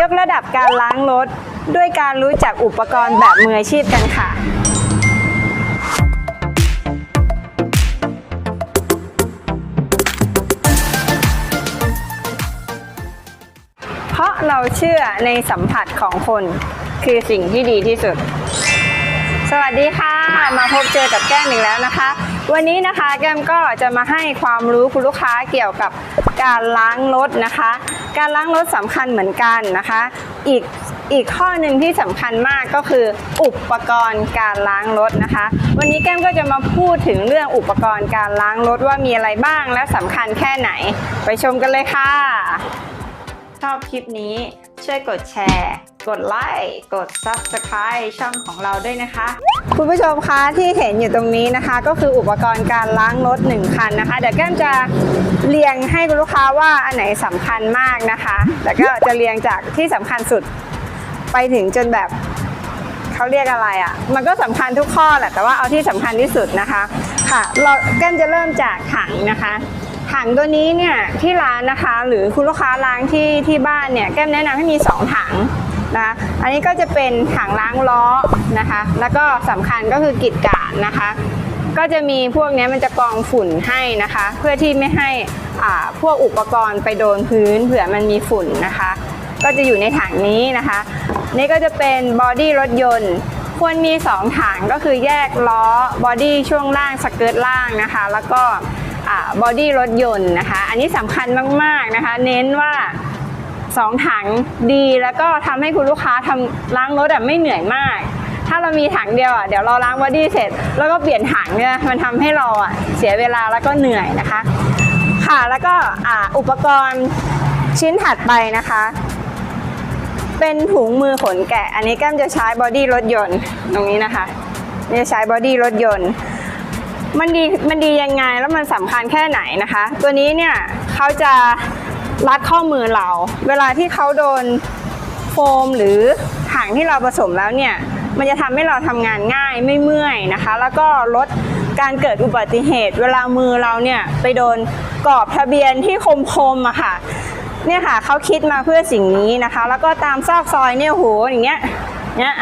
ยกระดับการล้างรถ ด้วยการรู้จักอุปกรณ์แบบมืออาชีพกันค่ะ เพราะเราเชื่อในสัมผัสของคน คือสิ่งที่ดีที่สุด สวัสดีค่ะ มาพบเจอกับแก้มอีกแล้วนะคะ วันนี้นะคะแก้มก็จะมาให้ความรู้คุณลูกค้าเกี่ยวกับการล้างรถนะคะ การล้างรถสำคัญเหมือนกันนะคะ อีกอีกข้อหนึ่งที่สำคัญมากก็คืออุปกรณ์การล้างรถนะคะ วันนี้แก้มก็จะมาพูดถึงเรื่องอุปกรณ์การล้างรถว่ามีอะไรบ้างและสำคัญแค่ไหน ไปชมกันเลยค่ะ ชอบคลิปนี้ช่วยกดแชร์ กดไลค์กด Subscribe ช่องของเราด้วยนะคะ คุณผู้ชมคะที่เห็นอยู่ตรงนี้นะคะ ก็คืออุปกรณ์การล้างรถ1คันนะคะเดี๋ยวแก้มจะเรียงให้คุณลูกค้าว่าอันไหนสำคัญมากนะคะแล้วก็จะเรียงจากที่สำคัญสุดไปถึงจนแบบเขาเรียกอะไรอะ่ะ มันก็สำคัญทุกข้อแหละแต่ว่าเอาที่สำคัญที่สุดนะคะ ค่ะ เราแก้มจะเริ่มจากถังนะคะ ถังตัวนี้เนี่ยที่ร้านนะคะ หรือคุณลูกค้าล้างที่ที่บ้านเนี่ยแก้มแนะนำให้มี 2 ถัง นะคะอันนี้ก็จะเป็นถังล้างล้อนะคะ แล้วก็สำคัญก็คือกิดกาดนะคะ ก็จะมีพวกนี้มันจะกรองฝุ่นให้นะคะ เพื่อที่ไม่ให้อ่าพวกอุปกรณ์ไปโดนพื้นเผื่อมันมีฝุ่นนะคะ ก็จะอยู่ในถังนี้นะคะ นี่ก็จะเป็นบอดี้รถยนต์ควรมี 2 ถังก็คือแยกล้อบอดี้ช่วงล่างสเกิร์ตล่างนะคะ แล้วก็บอดี้รถยนต์นะคะ อันนี้สำคัญมากๆนะคะ เน้นว่า 2 ถังดีแล้วก็ทำให้คุณลูกค้าทำล้างรถแบบไม่เหนื่อยมาก ถ้าเรามีถังเดียวอะเดี๋ยวเราล้างบอดี้เสร็จ แล้วก็เปลี่ยนถังเนี่ยมันทำให้เราอะเสียเวลาแล้วก็เหนื่อยนะคะ ค่ะแล้วก็อ่าอุปกรณ์ชิ้นถัดไปนะคะ เป็นถุงมือขนแกะ อันนี้แก้มจะใช้บอดี้รถยนต์ตรงนี้นะคะจะใช้บอดี้รถยนต์มันดีมันดียังไงแล้วมันสำคัญแค่ไหนนะคะ ตัวนี้เนี่ยเขาจะ รัดข้อมือเรา เวลาที่เขาโดนโฟมหรือถังที่เราผสมแล้วเนี่ย มันจะทำให้เราทำงานง่ายไม่เมื่อยนะคะ แล้วก็ลดการเกิดอุบัติเหตุ เวลามือเราเนี่ยไปโดนกรอบทะเบียนที่คมๆอะค่ะเนี่ยค่ะเขาคิดมาเพื่อสิ่งนี้นะคะ แล้วก็ตามซอกซอยเนี่ยโหอย่างเงี้ยเนี่ย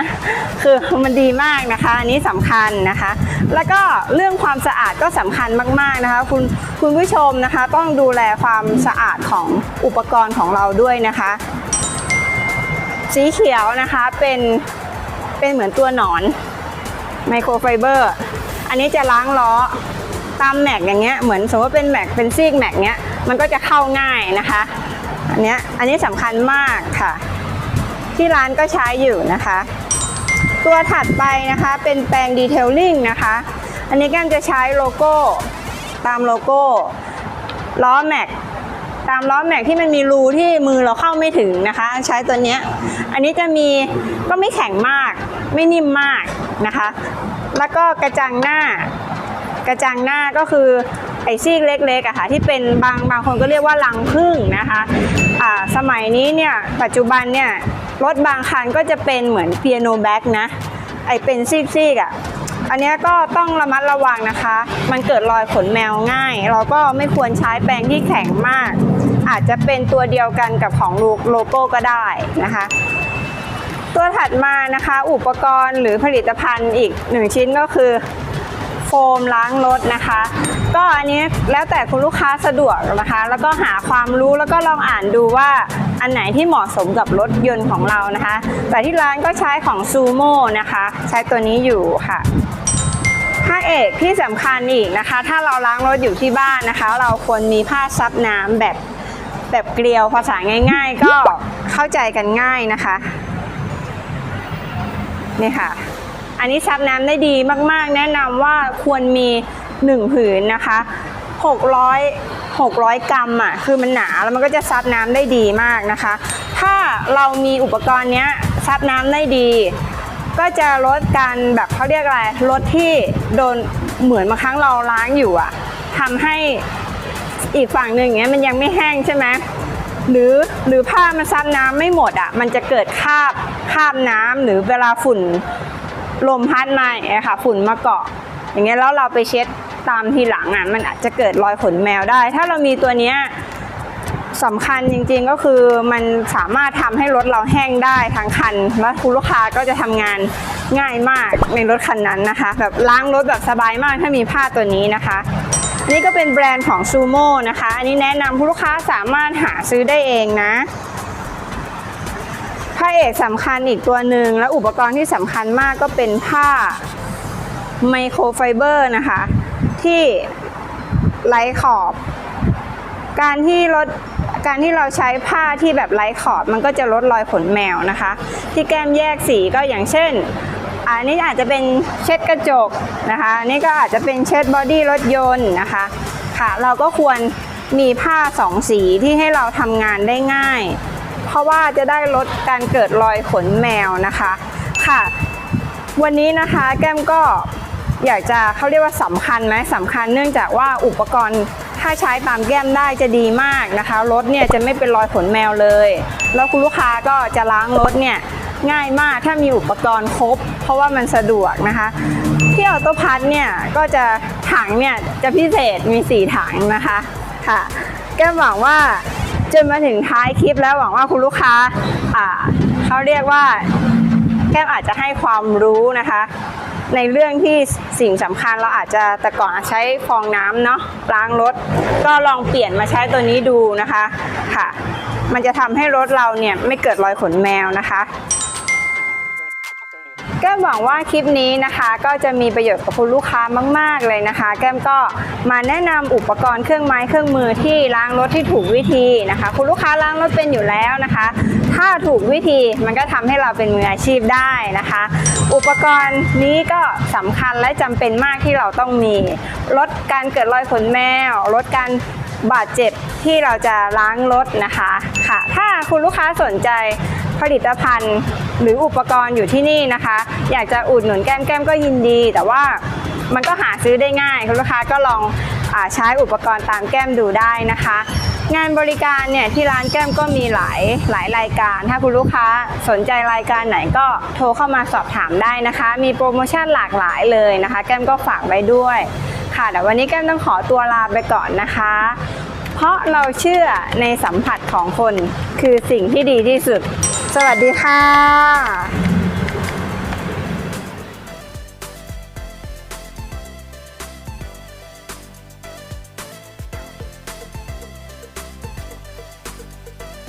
คือมันดีมากนะคะ อันนี้สำคัญนะคะ แล้วก็เรื่องความสะอาดก็สำคัญมากๆนะคะ คุณคุณผู้ชมนะคะ ต้องดูแลความสะอาดของอุปกรณ์ของเราด้วยนะคะ สีเขียวนะคะเป็นเป็นเหมือนตัวหนอนไมโครไฟเบอร์อันนี้จะล้างล้อตามแม็กอย่างเงี้ยเหมือนสมมติว่าเป็นแม็กเป็นซีกแม็กเนี้ยมันก็จะเข้าง่ายนะคะ อันเนี้ยอันนี้สำคัญมากค่ะ ที่ร้านก็ใช้อยู่นะคะ ตัวถัดไปนะคะเป็นแปรงดีเทลลิ่งนะคะ อันนี้แก้มจะใช้โลโก้ตามโลโก้ล้อแม็กตามล้อแม็กที่มันมีรูที่มือเราเข้าไม่ถึงนะคะ ใช้ตัวเนี้ยอันนี้จะมีก็ไม่แข็งมาก ไม่นิ่มมากนะคะ แล้วก็กระจังหน้า กระจังหน้าก็คือไอซี่เล็กๆอะค่ะที่เป็นบางบางคนก็เรียกว่าลังพึ่งนะคะอ่าสมัยนี้เนี่ยปัจจุบันเนี่ย รถบางคันก็จะเป็นเหมือนเปียโนแบ็กนะ ไอเป็นซีกๆอะอันนี้ก็ต้องระมัดระวังนะคะ มันเกิดรอยขนแมวง่าย เราก็ไม่ควรใช้แปรงที่แข็งมาก อาจจะเป็นตัวเดียวกันกับของโลโก้ก็ได้นะคะ ตัวถัดมานะคะ อุปกรณ์หรือผลิตภัณฑ์อีกหนึ่งชิ้นก็คือโฟมล้างรถนะคะก็อันนี้แล้วแต่คุณลูกค้าสะดวกนะคะ แล้วก็หาความรู้แล้วก็ลองอ่านดูว่า อันไหนที่เหมาะสมกับรถยนต์ของเรานะคะ แต่ที่ร้านก็ใช้ของซูโม่นะคะ ใช้ตัวนี้อยู่ค่ะผ้าเอกที่สำคัญอีกนะคะ ถ้าเราล้างรถอยู่ที่บ้านนะคะ เราควรมีผ้าซับน้ำแบบแบบเกลียวภาษาง่าย ๆ ก็เข้าใจกันง่ายนะคะนี่ค่ะ อันนี้ซับน้ำได้ดีมากๆ แนะนำว่าควรมี 1 ผืนนะคะ 600 600 กรัมอะคือมันหนาแล้วมันก็จะซับน้ำได้ดีมากนะคะ ถ้าเรามีอุปกรณ์เนี้ยซับน้ำได้ดี ก็จะลดการแบบเขาเรียกอะไรลดที่โดนเหมือนบางครั้งเราล้างอยู่อะทำให้อีกฝั่งหนึ่งเงี้ยมันยังไม่แห้งใช่ไหมหรือหรือผ้ามันซับน้ำไม่หมดอะมันจะเกิดคราบคราบน้ำหรือเวลาฝุ่นลมพัดมาอย่างเงี้ยค่ะ ฝุ่นมาเกาะอย่างเงี้ยแล้วเราไปเช็ด ตามทีหลังอะมันอาจจะเกิดรอยขนแมวได้ ถ้าเรามีตัวเนี้ยสำคัญจริงๆก็คือมันสามารถทำให้รถเราแห้งได้ทั้งคัน แล้วคุณลูกค้าก็จะทำงานง่ายมากในรถคันนั้นนะคะ แบบล้างรถแบบสบายมากถ้ามีผ้าตัวนี้นะคะนนี้ก็เป็นแบรนด์ของซูโม่นะคะ อันนี้แนะนำคุณลูกค้าสามารถหาซื้อได้เองนะผ้าเอกสำคัญอีกตัวหนึ่งและอุปกรณ์ที่สำคัญมากก็เป็นผ้าไมโครไฟเบอร์นะคะ ที่ไร้ขอบ การที่ลดการที่เราใช้ผ้าที่แบบไร้ขอบมันก็จะลดรอยขนแมวนะคะ ที่แก้มแยกสีก็อย่างเช่น อันนี้อาจจะเป็นเช็ดกระจกนะคะอันนี่ก็อาจจะเป็นเช็ดบอดี้รถยนต์นะคะค่ะ เราก็ควรมีผ้าสองสีที่ให้เราทำงานได้ง่าย เพราะว่าจะได้ลดการเกิดรอยขนแมวนะคะค่ะ วันนี้นะคะแก้มก็ อยากจะเขาเรียกว่าสำคัญไหมสำคัญเนื่องจากว่าอุปกรณ์ถ้าใช้ตามแก้มได้จะดีมากนะคะรถเนี่ยจะไม่เป็นรอยขนแมวเลย แล้วคุณลูกค้าก็จะล้างรถเนี่ยง่ายมากถ้ามีอุปกรณ์ครบ เพราะว่ามันสะดวกนะคะ ที่ออโต้พัทเนี่ยก็จะถังเนี่ยจะพิเศษมี 4 ถังนะคะค่ะแก้มหวังว่าจนมาถึงท้ายคลิปแล้วหวังว่าคุณลูกค้าอ่าเขาเรียกว่าแก้มอาจจะให้ความรู้นะคะ ในเรื่องที่สิ่งสำคัญเราอาจจะแต่ก่อนใช้ฟองน้ำเนาะล้างรถ ก็ลองเปลี่ยนมาใช้ตัวนี้ดูนะคะค่ะ มันจะทำให้รถเราเนี่ยไม่เกิดรอยขนแมวนะคะ แก้มหวังว่าคลิปนี้นะคะ ก็จะมีประโยชน์กับคุณลูกค้ามาก ๆเลยนะคะ แก้มก็มาแนะนำอุปกรณ์เครื่องไม้เครื่องมือที่ล้างรถที่ถูกวิธีนะคะ คุณลูกค้าล้างรถเป็นอยู่แล้วนะคะ ถ้าถูกวิธีมันก็ทำให้เราเป็นมืออาชีพได้นะคะ อุปกรณ์นี้ก็สำคัญและจำเป็นมากที่เราต้องมีลดการเกิดรอยขนแมวลดการ บาดเจ็บที่เราจะล้างรถนะคะค่ะ ถ้าคุณลูกค้าสนใจผลิตภัณฑ์ หรืออุปกรณ์อยู่ที่นี่นะคะ อยากจะอุดหนุนแก้มแก้มก็ยินดี แต่ว่ามันก็หาซื้อได้ง่าย คุณลูกค้าก็ลองอใช้อุปกรณ์ตามแก้มดูได้นะคะ งานบริการเนี่ยที่ร้านแก้มก็มีหลายหลายรายการ ถ้าคุณลูกค้าสนใจรายการไหนก็โทรเข้ามาสอบถามได้นะคะ มีโปรโมชั่นหลากหลายเลยนะคะ แก้มก็ฝากไว้ด้วยค่ะแต่วันนี้แก้มต้องขอตัวลาไปก่อนนะคะ เพราะเราเชื่อในสัมผัสของคนคือสิ่งที่ดีที่สุด สวัสดีค่ะ